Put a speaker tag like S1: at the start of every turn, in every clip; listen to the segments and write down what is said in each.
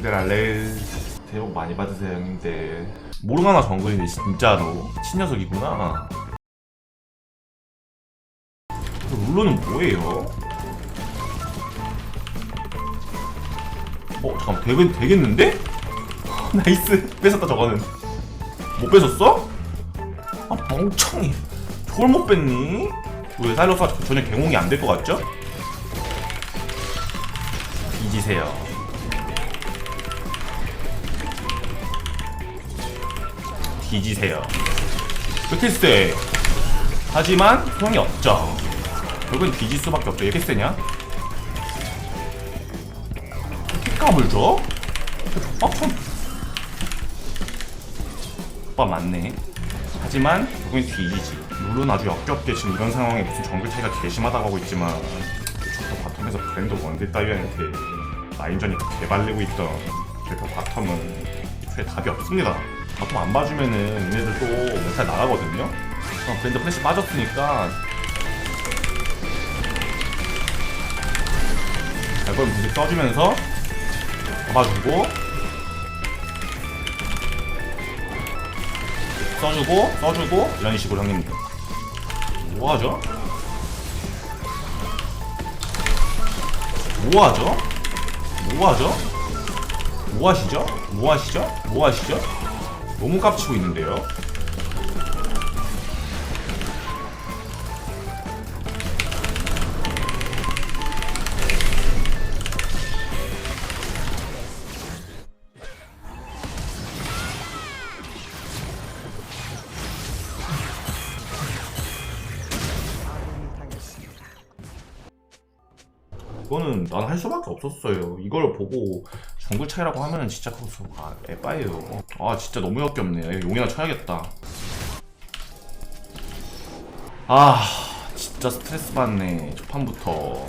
S1: 형님들 알레 새해 복 많이 받으세요 형님들 모르가나 정글인데 진짜로 친녀석이구나 룰루는 뭐예요? 어 잠깐 되겠, 되겠는데? 나이스 뺏었다 저거는 못 뺏었어? 아 멍청이 저걸 못 뺐니? 왜 사일러스가 전혀 개몽이 안 될 것 같죠? 잊으세요 뒤지세요. 이렇게 세 하지만 소용이 없죠. 결국엔 뒤질 수밖에 없죠. 이렇게 세냐? 킥감을 줘? 빡참 오빠 맞네. 하지만 결국엔 뒤지지. 물론 아주 역겹게 지금 이런 상황에 무슨 정글 차이가 개심하다고 하고 있지만 저도 바텀에서 브랜드 원딜 따위한테 라인전이 개발리고 있던 델타 바텀은 애초에 답이 없습니다 바텀 안 봐주면은 얘네들 또 멘탈 나가거든요 어, 브랜드 플래시 빠졌으니까 발걸 무직 써주면서 잡아주고 써주고 써주고 이런 식으로 형님 뭐하죠? 뭐하죠? 뭐하죠? 뭐하시죠? 뭐하시죠? 뭐하시죠? 너무 깝치고 있는데요 할 수밖에 없었어요. 이걸 보고 정글 차이라고 하면은 진짜 그것도 아 에빠예요. 아 진짜 너무 역겹네. 용이나 쳐야겠다. 아 진짜 스트레스 받네. 초판부터.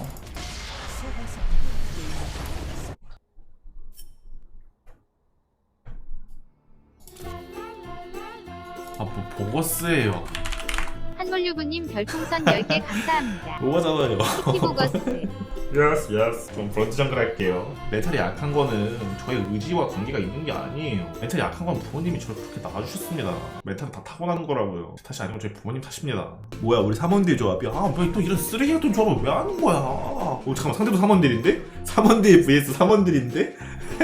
S1: 아뭐 보거스예요.
S2: 한몰유부님 별풍선 10개 감사합니다.
S1: 뭐가잖아요.
S2: 키보거스.
S1: 예스 예스 좀 브런치 정글 할게요. 멘탈이 약한 거는 저의 의지와 관계가 있는 게 아니에요. 멘탈이 약한 건 부모님이 저를 그렇게 낳아주셨습니다. 멘탈은 다 타고나는 거라고요. 제 탓이 아니고 저희 부모님 탓입니다. 뭐야 우리 삼원딜 조합이야? 아왜 또 이런 쓰레기 같은 조합을 왜 하는 거야? 어 잠깐만 상대도 삼원딜인데? 삼원딜 vs 삼원딜인데?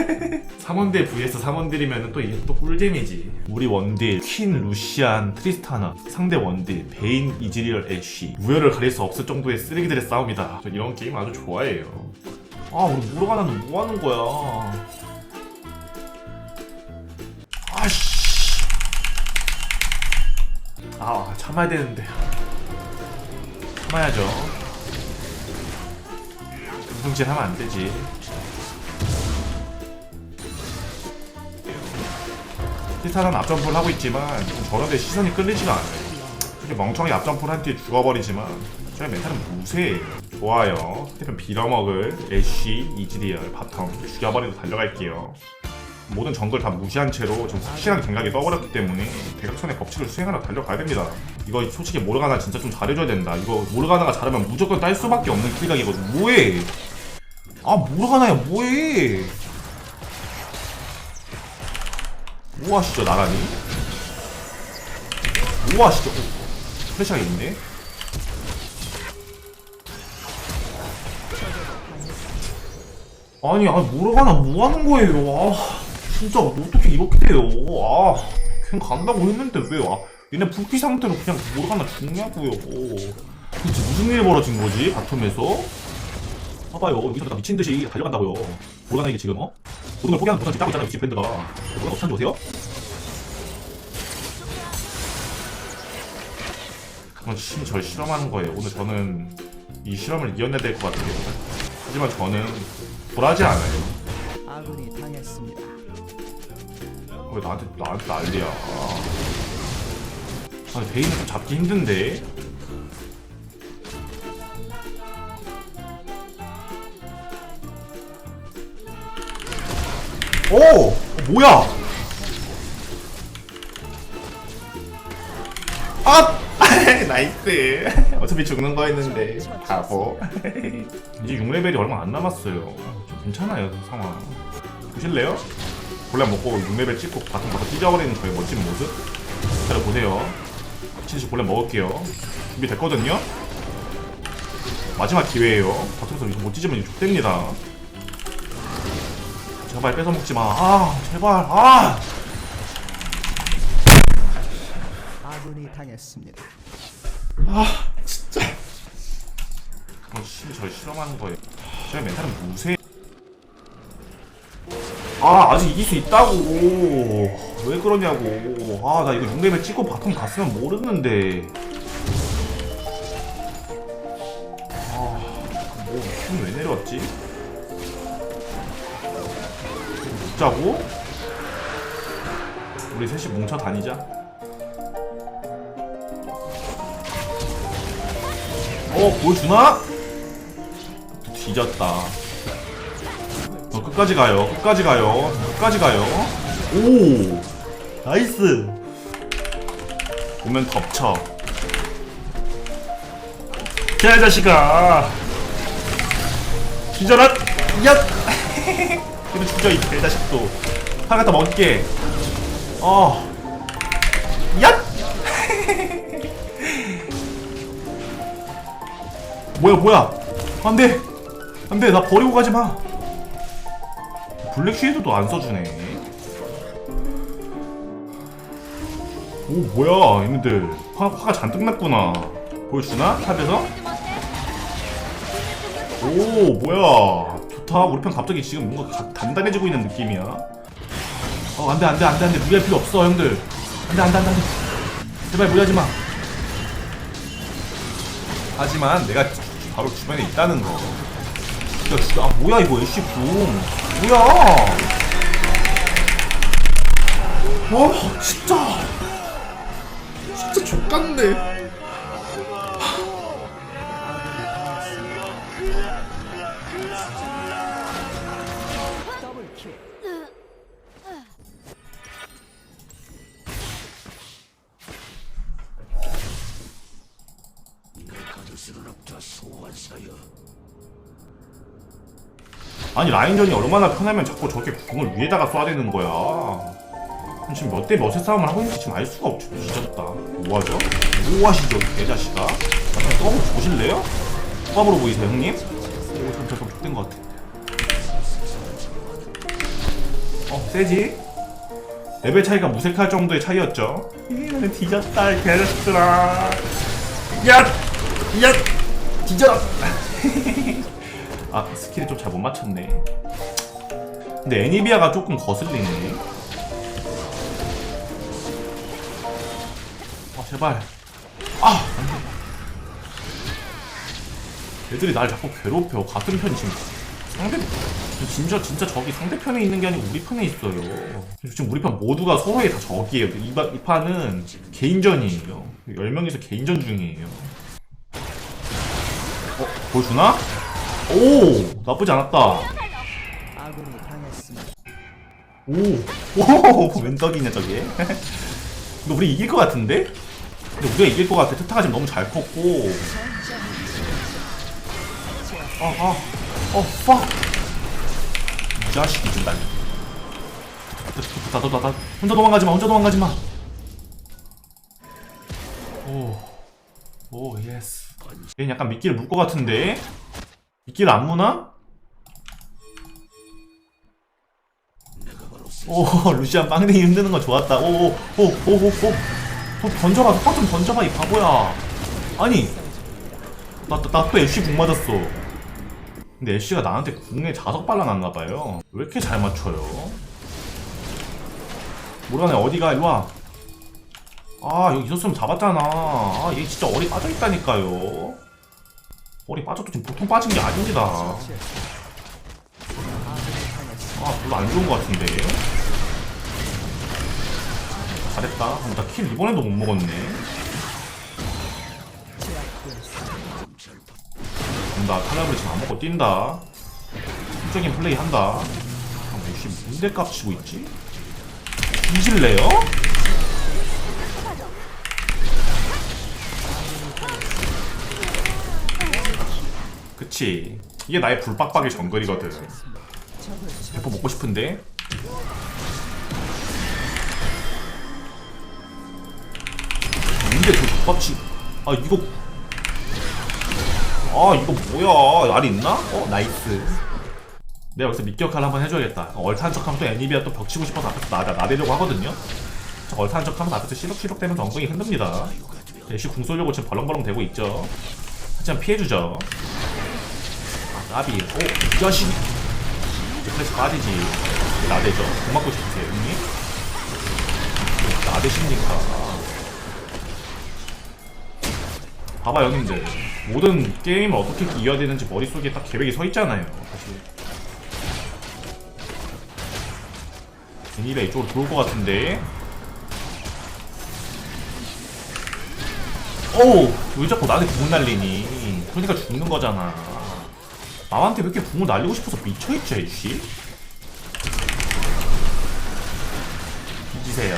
S1: 삼원딜 vs 삼원딜이면 또 이게 또 꿀잼이지. 우리 원딜 퀸 루시안 트리스타나 상대 원딜 베인 이즈리얼 애쉬. 우열을 가릴 수 없을 정도의 쓰레기들의 싸움이다. 저 이런 게임 아주 좋아해요. 아 우리 모르가나는 뭐 하는 거야? 아씨. 아 참아야 되는데. 참아야죠. 금승질 하면 안 되지 티타는 앞점프를 하고 있지만 저런 데 시선이 끌리지가 않아요. 이렇게 멍청이 앞점프를 한 뒤에 죽어버리지만 저의 멘탈은 무쇠해요. 좋아요. 스테픈 빌어먹을 애쉬, 이즈리얼, 바텀 죽여버리고 달려갈게요. 모든 정글 다 무시한 채로 좀 확실한 감각이 떠버렸기 때문에 대각선의 법칙을 수행하러 달려가야 됩니다. 이거 솔직히 모르가나 진짜 좀 잘해줘야 된다. 이거 모르가나가 잘하면 무조건 딸 수밖에 없는 킬각이거든. 뭐해? 아 모르가나야 뭐해? 뭐 하시죠 나란히? 뭐 하시죠? 어, 프레시가 있네? 아니 아 모르가나 뭐 하는 거예요 아 진짜 어떻게 이렇게 돼요 아 그냥 간다고 했는데 왜 아, 얘네 부피 상태로 그냥 모르가나 죽냐고요 도대체 무슨 일이 벌어진 거지 바텀에서 봐봐요 여기서 다 미친 듯이 달려간다고요 모르가나 이게 지금 어? 모든 걸 포기하는 부산 따고 있잖아요 지 브랜드가 모르가나 어떻게 보세요? 그건 심, 절 실험하는 거예요. 오늘 저는 이 실험을 이겨내야 될 것 같아요. 하지만 저는 불하지 않아요.
S3: 아군이 당했습니다.
S1: 왜 나한테 나한테 난리야? 아니 베인은 좀 잡기 힘든데. 오 어, 뭐야? 아 나이스. 어차피 죽는 거였는데 바보. 이제 6레벨이 얼마 안 남았어요. 좀 괜찮아요 그 상황. 보실래요? 골렘 먹고 6레벨 찍고 바텀 바로 찢어버리는 저의 멋진 모습 잘 보세요 진짜 골렘 먹을게요 준비 됐거든요? 마지막 기회예요 바텀에서 이거 못 찢으면 이거 X됩니다 제발 뺏어먹지 마 아 제발 아
S3: 아군이 당했습니다.
S1: 진짜. 어, 씨, 저 실험하는 거예요. 저의 멘탈은 무세 아 아직 이길 수 있다고. 왜 그러냐고. 아 나 이거 6레벨 찍고 바텀 갔으면 모르는데. 아뭐 큐왜 내려왔지? 묻자고? 우리 셋이 뭉쳐 다니자 어 보여주나? 뒤졌다. 어, 끝까지 가요. 끝까지 가요. 끝까지 가요. 오! 나이스! 오면 덮쳐. 야 자식아. 뒤져라. 야 그래 죽여 이 개자식도. 하나 갖다 먹을게. 어. 야! 뭐야 뭐야? 안돼. 안돼. 나 버리고 가지마. 블랙 쉐이드도 안 써주네. 오 뭐야 얘네들. 화, 화가 잔뜩 났구나. 보여주나? 탑에서? 오 뭐야. 좋다. 우리 편 갑자기 지금 뭔가 가- 단단해지고 있는 느낌이야. 어 안돼 안돼 안돼 안돼. 무리할 필요 없어 형들. 안돼 안돼 안돼 안돼. 제발 무리하지마. 하지만 내가 바로 주변에 있다는 거. 야, 진짜, 아, 뭐야, 이거, 애쉬 붐. 뭐야! 와, 진짜. 진짜 족같네. 아니, 라인전이 얼마나 편하면 자꾸 저렇게 궁을 위에다가 쏴야 되는 거야. 지금 몇 대 몇의 싸움을 하고 있는지 지금 알 수가 없죠. 뒤졌다. 뭐하죠? 뭐하시죠, 이 개자식아? 잠깐 떠보고 보실래요? bab으로 보이세요, 형님? 오, 잠깐, 잠깐, 족된 것 같아. 어, 세지? 레벨 차이가 무색할 정도의 차이였죠. 이는 뒤졌다, 이 개자식들아. 야! 야! 뒤져! 아, 스킬이 좀잘 못 맞췄네. 근데 애니비아가 조금 거슬리네. 아, 제발. 아! 애들이 날 자꾸 괴롭혀. 같은 편 지금. 상대, 진짜, 진짜 적이 상대편에 있는 게 아니고 우리 편에 있어요. 지금 우리 편 모두가 서로의 다 적이에요. 이, 바- 이 판은 개인전이에요. 10명이서 개인전 중이에요. 어, 보여주나? 오! 나쁘지 않았다.
S3: 아군이 당했습니다.
S1: 오! 오! 웬 떡이냐, 저게? 근데 우리 이길 것 같은데? 근데 우리가 이길 것 같아. 트타가 지금 너무 잘 컸고. 아, 아, 어, fuck! 이 자식이 나, 나, 혼자 도망가지 마, 혼자 도망가지 마. 오, 오, 예스. 얘는 약간 미끼를 물 것 같은데? 미끼를 안 무나? 오, 루시안 빵댕이 흔드는 거 좋았다. 오, 오, 오, 오, 오, 오. 어, 던져봐, 속박 좀 던져봐, 이 바보야. 아니, 나, 나, 나또 애쉬 궁 맞았어. 근데 애쉬가 나한테 궁에 자석 발라놨나봐요. 왜 이렇게 잘 맞춰요? 모르네, 어디가, 일로와. 아, 여기 있었으면 잡았잖아. 아, 얘 진짜 어리 빠져있다니까요. 어리 빠져도 지금 보통 빠진 게 아닙니다.
S3: 아
S1: 별로 안 좋은 것 같은데 잘했다 그럼 나킬 이번에도 못 먹었네 나 칼날을 지금 안 먹고 뛴다 힘적인 플레이 한다 아, 역시 뭔데 깝치고 있지? 뒤질래요? 그치 이게 나의 불빡빡의 정글이거든. 대포 먹고 싶은데? 근데 저 족밥치 아 이거. 아 이거 뭐야? 알이 있나? 어 나이스. 내가 여기서 밑격칼 한번 해줘야겠다. 어, 얼타는 척하면 또 애니비아 또 벽치고 싶어서 앞에서 나, 나, 나대려고 하거든요. 저 얼타는 척하면 앞에서 시럭시럭 되면서 엉덩이 흔듭니다. 대시 궁 쏘려고 지금 벌렁벌렁 대고 있죠. 하지만 피해주죠 아 나비 오 야시 그래서 빠지지 나대죠 공 맞고 싶으세요 형님? 나대십니까. 봐봐 형님들. 모든 게임을 어떻게 이어야 되는지 머릿속에 딱 계획이 서 있잖아요 사실. 애니가 이쪽으로 들어올 것 같은데? 어우 왜 자꾸 나한테 붕을 날리니? 그러니까 죽는 거잖아 남한테 왜 이렇게 붕을 날리고 싶어서 미쳐있지 이씨 뒤지세요.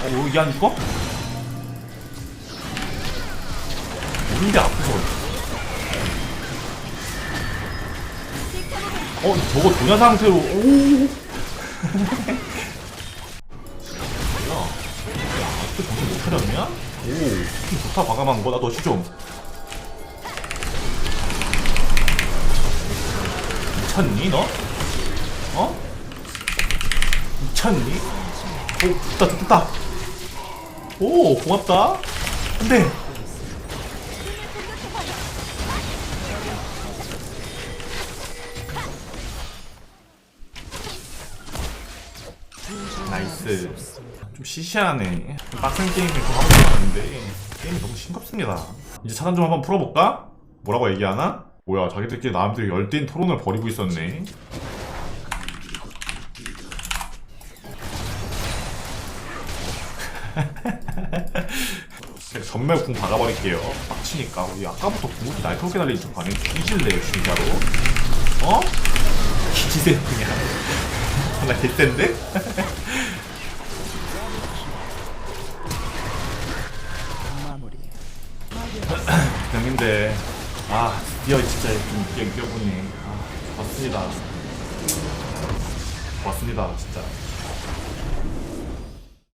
S1: 어 이게 안 죽어? 뭔데 앞에서? 어 저거 도냐 상태로. 오! 뭐야? 아직도 정신 못 차렸냐? 오힘 좋다 과감한 거. 나도 시좀 미쳤니 너? 어? 미쳤니? 오 됐다 됐다 오 고맙다 안돼 나이스 좀 시시하네 빡센 게임을 좀 하고 싶었는데 게임이 너무 싱겁습니다 이제 차단 좀 한번 풀어볼까? 뭐라고 얘기하나? 뭐야 자기들끼리 나름대로 열띤 토론을 벌이고 있었네. 전멸 궁 박아버릴게요. 빡치니까. 우리 아까부터 궁이 날카롭게 날리는 척 안해 뒤질래요 진짜로. 어? 뒤지세요 그냥. 나 개센데? 형님들 아 드디어 진짜 좀 이겨보니. 아 좋습니다. 좋습니다 진짜